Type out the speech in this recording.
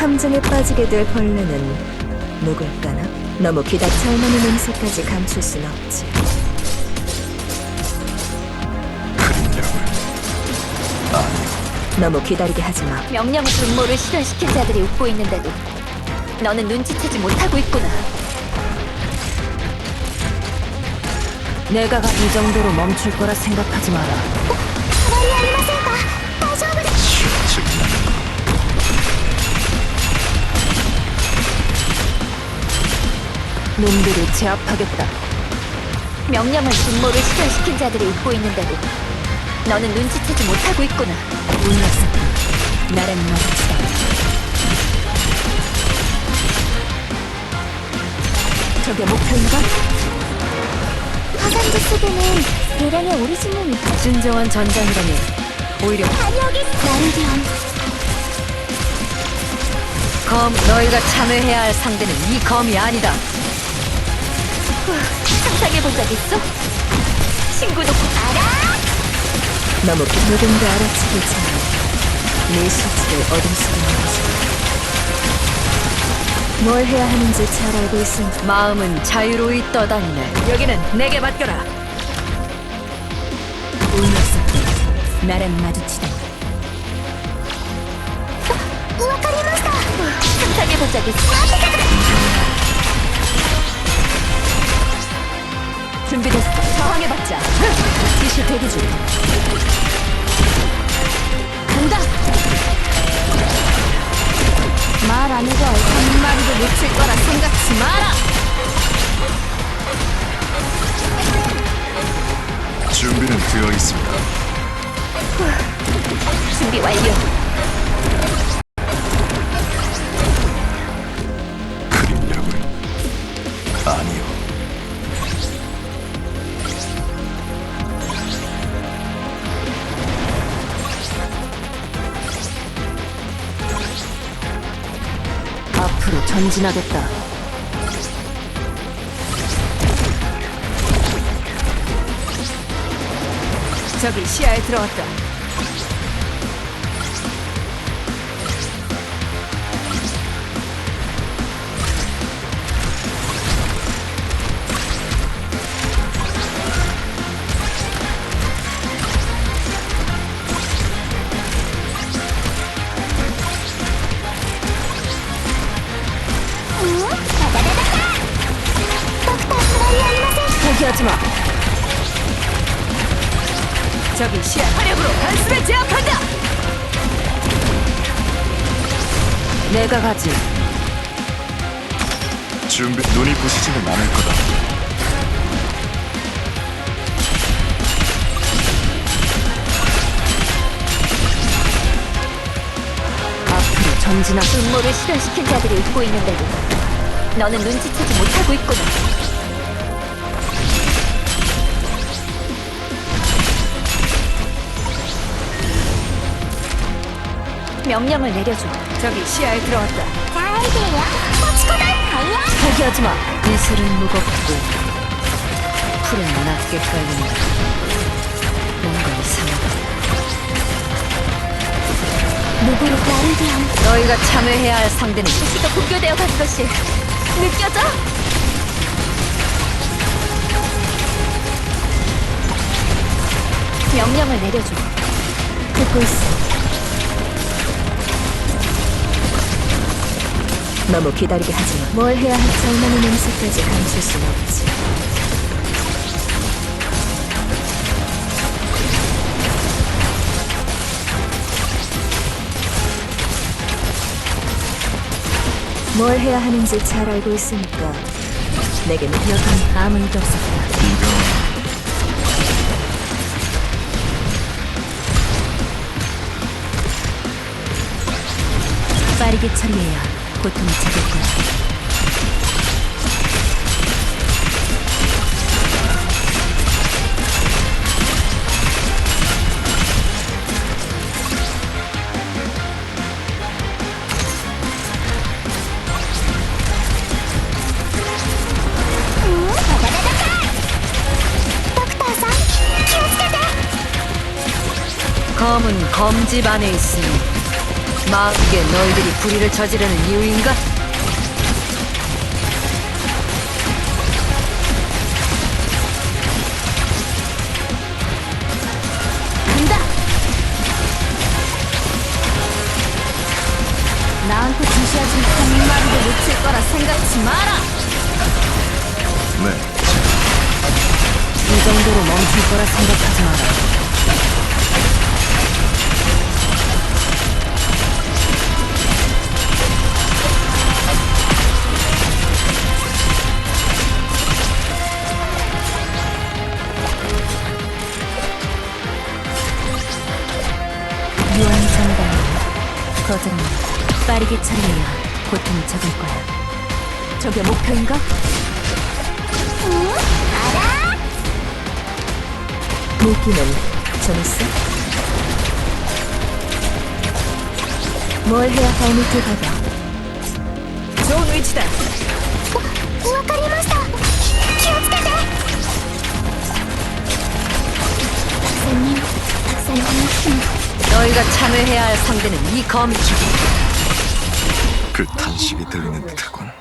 함정에 빠지게 될 벌레는 누굴까나? 너무 기다 잘만의 냄새까지 감출 순 없지. 너무 기다리게 하지 마. 명령의 분모를 실현시킨 자들이 웃고 있는데도 너는 눈치채지 못하고 있구나. 내가 가- 이 정도로 멈출 거라 생각하지 마라. 실증나는 놈들을 제압하겠다. 명령의 분모를 실현시킨 자들이 웃고 있는데도 너는 눈치채지 못하고 있구나. 이 녀석들, 나랑 마주치다. 저게 목표인가? 화산지 속에는 대량의 오리지널이 진정한 전장이라니 오히려 여기 나르디언 검 너희가 참여해야 할 상대는 이 검이 아니다. 상상해본 적 있어? 친구도 알아? 너무 기- 누군가 알아채기 전에 네 수치를 얻을 수 있는 거지. 뭘 해야 하는지 잘 알고 있으니 마음은 자유로이 떠다니네. 여기는 내게 맡겨라. 이 녀석들, 나랑 마주치다. 상상해본 적 있어? 준비됐어. 저항해봤자. 지시 대기 중. 간다. 말 안 해도 한 마리도 놓칠 거라 생각지 마라. 준비는 되어 있습니다. 준비 완료. 앞으로 전진하겠다. 저기 시야에 들어왔다. 포기하지 마. 저기 시야 화력으로 단숨에 제압한다. 내가 가지. 준비 눈이 부시지는 않을 거다. 앞으로 전진하. 분모를 실현시킨 자들이 웃고 있는데도 너는 눈치채지 못하고 있구나. 명령을 내려줘. 저기 시야에 들어왔다. 잘돼요. 포치코다 달려. 포기하지 마. 이슬은 무겁고 풀은 낮게 깔린다. 뭔가 이상하다. 누구로 나르디언. 너희가 참여해야 할 상대는 시가 분교되어 간 것이 느껴져? 명령을 내려줘. 듣고 있어. 너무 기다리게 하지 마. 뭘 해야 할지 얼마나 냄새까지 감출 순 없지. 뭘 해야 하는지 잘 알고 있으니까 내게는 여간 아무 일도 없었다. 빠르게 처리해야 고통이 적을 거야. 검은 검집 안에 있으니 마, 이게 너희들이 불의를 저지르는 이유인가? 간다! 나한테 지시하지 한 마리도 놓칠 거라 생각하지 마라! 네, 이 정도로 멈출 거라 생각하지 마라. 거절은 빠르게 처리해야 고통을 적을 거야. 저게 목표인가? 응? 알아! 무기는 정했어? 뭘 해야 발밑을 가려? 좋은 위치다! 와, 와카리마시타! 기억지다네! 선생님, 선생님. 너희가 참여해야 할 상대는 이 거미. 그 탄식이 들리는 듯하군.